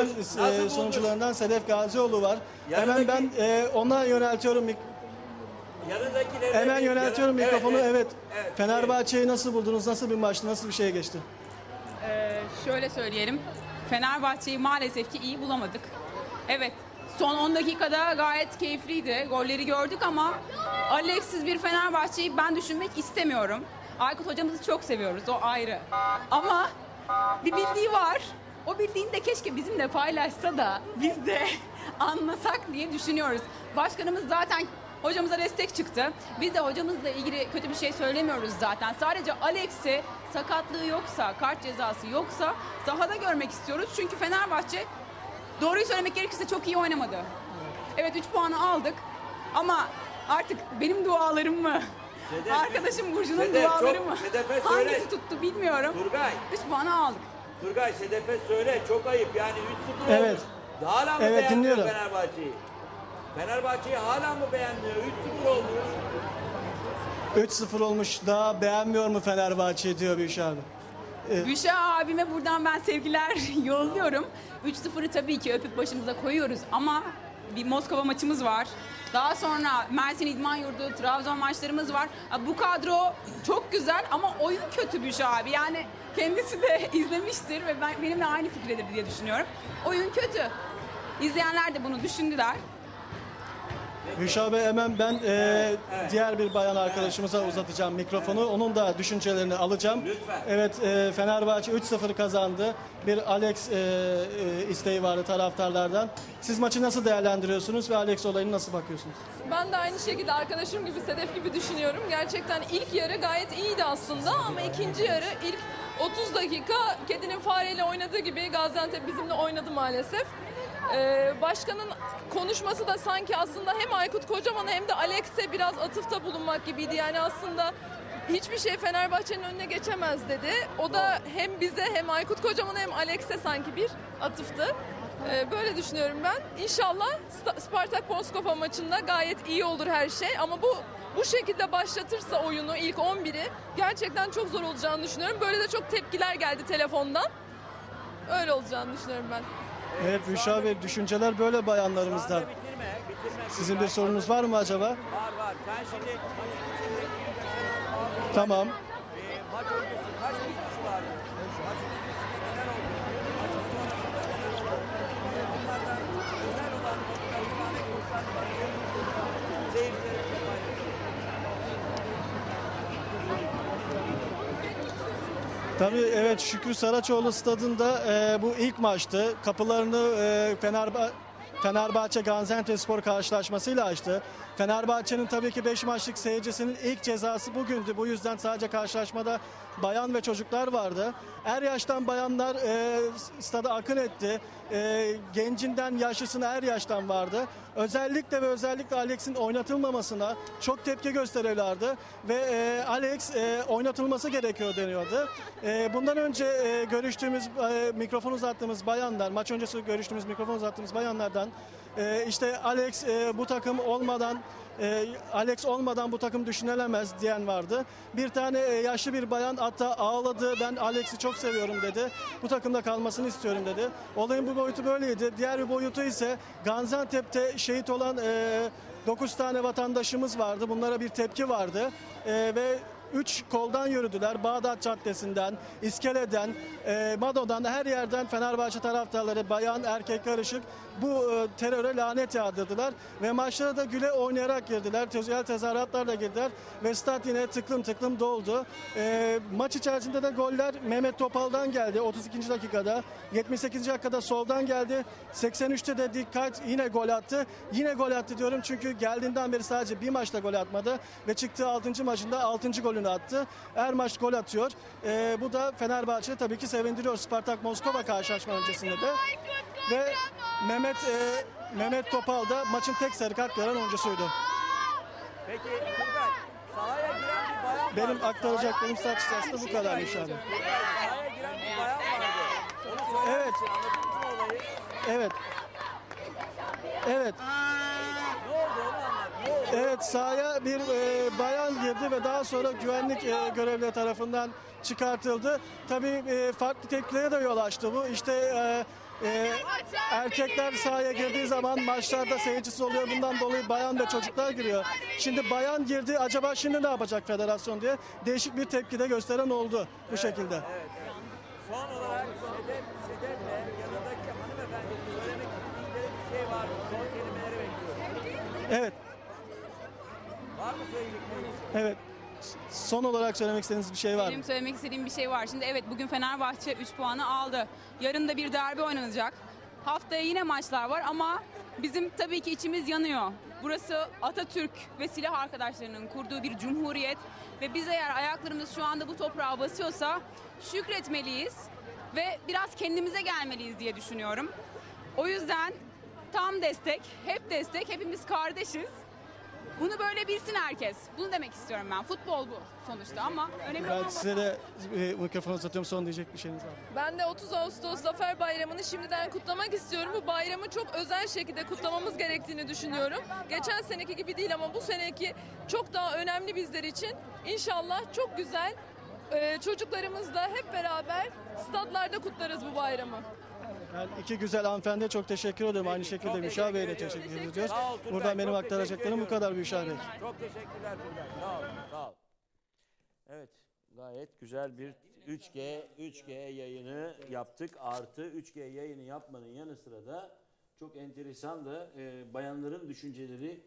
bulmuş? e, sonuçlarından Sedef Gazioğlu var. Hemen Yanındaki- ben e, ona yöneltiyorum Yanındakilerine hemen yöneltiyorum Evet, mikrofonu. Evet. evet. Fenerbahçe'yi nasıl buldunuz? Nasıl bir maçtı? Nasıl bir şeye geçti? Ee, şöyle söyleyelim. Fenerbahçe'yi maalesef ki iyi bulamadık. Evet. Son 10 dakikada gayet keyifliydi. Golleri gördük ama Alex'siz bir Fenerbahçe'yi ben düşünmek istemiyorum. Aykut hocamızı çok seviyoruz. O ayrı. Ama bir bildiği var. O bildiğini de keşke bizimle paylaşsa da biz de anlasak diye düşünüyoruz. Başkanımız zaten hocamıza destek çıktı. Biz de hocamızla ilgili kötü bir şey söylemiyoruz zaten. Sadece Alex'i sakatlığı yoksa, kart cezası yoksa sahada görmek istiyoruz. Çünkü Fenerbahçe doğruyu söylemek gerekirse çok iyi oynamadı. Evet 3 puanı aldık ama artık benim dualarım mı? Sedef, Arkadaşım Burcu'nun duaları çok- mı? Sedef'e söyle. Hangisi tuttu bilmiyorum. Turgay, 3 puanı aldık. Turgay Sedef'e söyle çok ayıp yani 3-0 Evet. olmuş. Hala mı Evet, beğenmiyor. Fenerbahçe'yi? Fenerbahçe'yi hala mı beğenmiyor? 3-0 olmuş. 3-0 olmuş. Daha beğenmiyor mu Fenerbahçe diyor Büyük abi. Büşra abime buradan ben sevgiler yolluyorum. 3-0'ı tabii ki öpüp başımıza koyuyoruz ama bir Moskova maçımız var. Daha sonra Mersin İdman Yurdu, Trabzon maçlarımız var. Bu kadro çok güzel ama oyun kötü Büşra abi. Yani kendisi de izlemiştir ve ben, benimle aynı fikirdedir diye düşünüyorum. Oyun kötü. İzleyenler de bunu düşündüler. Büyük abi hemen ben e, diğer bir bayan arkadaşımıza uzatacağım mikrofonu. Onun da düşüncelerini alacağım. Lütfen. Evet e, Fenerbahçe 3-0 kazandı. Bir Alex e, e, isteği vardı taraftarlardan. Siz maçı nasıl değerlendiriyorsunuz ve Alex olayını nasıl bakıyorsunuz? Ben de aynı şekilde arkadaşım gibi Sedef gibi düşünüyorum. Gerçekten ilk yarı gayet iyiydi aslında ama ikinci yarı ilk 30 dakika kedinin fareyle oynadığı gibi Gaziantep bizimle oynadı maalesef. Ee, başkanın konuşması da sanki aslında hem Aykut Kocaman'a hem de Alex'e biraz atıfta bulunmak gibiydi. Yani aslında hiçbir şey Fenerbahçe'nin önüne geçemez dedi. O da hem bize hem Aykut Kocaman'a hem Alex'e sanki bir atıftı. Ee, böyle düşünüyorum ben. İnşallah Spartak Moskova maçında gayet iyi olur her şey ama bu bu şekilde başlatırsa oyunu ilk 11'i gerçekten çok zor olacağını düşünüyorum. Böyle de çok tepkiler geldi telefondan. Öyle olacağını düşünüyorum ben. Evet Büyük abi düşünceler böyle bayanlarımızdan. Sizin bir sorunuz var mı acaba? Var var. Sen şimdi Tamam. e, maç öncesi kaç bin kişi vardı? Maç öncesinde neler oldu? Maçın sonrasında neler oldu? E, Bunlardan özel olan noktaları sahne kursan var. Seyircilerimize paylaşın. Tabii evet Şükrü Saraçoğlu stadında e, bu ilk maçtı. Kapılarını e, Fenerba Fenerbahçe Gaziantepspor karşılaşmasıyla açtı. Fenerbahçe'nin tabii ki 5 maçlık seyircisinin ilk cezası bugündü. Bu yüzden sadece karşılaşmada bayan ve çocuklar vardı. Er yaştan bayanlar e, stada akın etti. E, gencinden yaşlısına her yaştan vardı. Özellikle ve özellikle Alex'in oynatılmamasına çok tepki gösteriyorlardı ve e, Alex e, oynatılması gerekiyor deniyordu. E, bundan önce e, görüştüğümüz e, mikrofon uzattığımız bayanlar, maç öncesi görüştüğümüz mikrofon uzattığımız bayanlardan e, işte Alex e, bu takım olmadan e, Alex olmadan bu takım düşünülemez diyen vardı. Bir tane e, yaşlı bir bayan hatta ağladı. Ben Alex'i çok seviyorum dedi. Bu takımda kalmasını istiyorum dedi. Olayın bu boyutu böyleydi. Diğer bir boyutu ise Gaziantep'te şehit olan e, 9 tane vatandaşımız vardı. Bunlara bir tepki vardı. E, ve Üç koldan yürüdüler. Bağdat Caddesi'nden, İskele'den, e, Mado'dan her yerden Fenerbahçe taraftarları bayan erkek karışık bu e, teröre lanet yağdırdılar. Ve maçlara da güle oynayarak girdiler. Özel tezahüratlarla girdiler. Ve stat yine tıklım tıklım doldu. E, maç içerisinde de goller Mehmet Topal'dan geldi 32. dakikada. 78. dakikada soldan geldi. 83'te de dikkat yine gol attı. Yine gol attı diyorum çünkü geldiğinden beri sadece bir maçta gol atmadı. Ve çıktığı 6. maçında 6. golünü attı. Her maç gol atıyor. E, bu da Fenerbahçe tabii ki sevindiriyor. Spartak Moskova karşılaşma öncesinde de. Ve Mehmet e, Mehmet Topal da maçın tek sarı kart gören oyuncusuydu. Peki Turgay, sahaya giren bir bayan vardı. Benim aktaracaklarım saç içerisinde bu abi. Turgay, sahaya giren bir bayan vardı. Onu Evet. misin? Anlatır mısın olayı? Evet. Evet. Ne oldu onu anlat. Ne oldu? Evet sahaya bir e, bayan girdi ve daha sonra güvenlik e, görevlileri tarafından çıkartıldı. Tabii e, farklı tepkilere de yol açtı bu. İşte e, e, erkekler sahaya girdiği zaman maçlarda seyircisi oluyor. Bundan dolayı bayan ve çocuklar giriyor. Şimdi bayan girdi acaba şimdi ne yapacak federasyon diye değişik bir tepki de gösteren oldu bu şekilde. Evet, evet. Son olarak Sedef, Sedef'le yanındaki hanımefendi söylemek istedikleri bir şey var mı? Son kelimeleri bekliyorum. Evet? Evet. Son olarak söylemek istediğiniz bir şey var mı? Benim söylemek istediğim bir şey var. Şimdi evet bugün Fenerbahçe 3 puanı aldı. Yarın da bir derbi oynanacak. Haftaya yine maçlar var ama bizim tabii ki içimiz yanıyor. Burası Atatürk ve silah arkadaşlarının kurduğu bir cumhuriyet ve biz eğer ayaklarımız şu anda bu toprağa basıyorsa şükretmeliyiz ve biraz kendimize gelmeliyiz diye düşünüyorum. O yüzden tam destek, hep destek, hepimiz kardeşiz. Bunu böyle bilsin herkes. Bunu demek istiyorum ben. Futbol bu sonuçta ama önemli olan Ben size de e, mikrofonu uzatıyorum. Son diyecek bir şeyiniz var mı? Ben de 30 Ağustos Zafer Bayramı'nı şimdiden kutlamak istiyorum. Bu bayramı çok özel şekilde kutlamamız gerektiğini düşünüyorum. Geçen seneki gibi değil ama bu seneki çok daha önemli bizler için. İnşallah çok güzel e, çocuklarımızla hep beraber stadlarda kutlarız bu bayramı. Yani iki güzel hanımefendiye çok teşekkür ediyorum. Aynı şekilde Büşra Bey'e de teşekkür ediyoruz. Sağ ol Turgay, Buradan benim çok aktaracaklarım bu teşekkür kadar Büşra Bey. Çok teşekkürler Turgay. Sağ ol. Sağ ol. Evet. Gayet güzel bir 3G 3G yayını yaptık. Artı 3G yayını yapmanın yanı sıra da çok enteresan da e, bayanların düşünceleri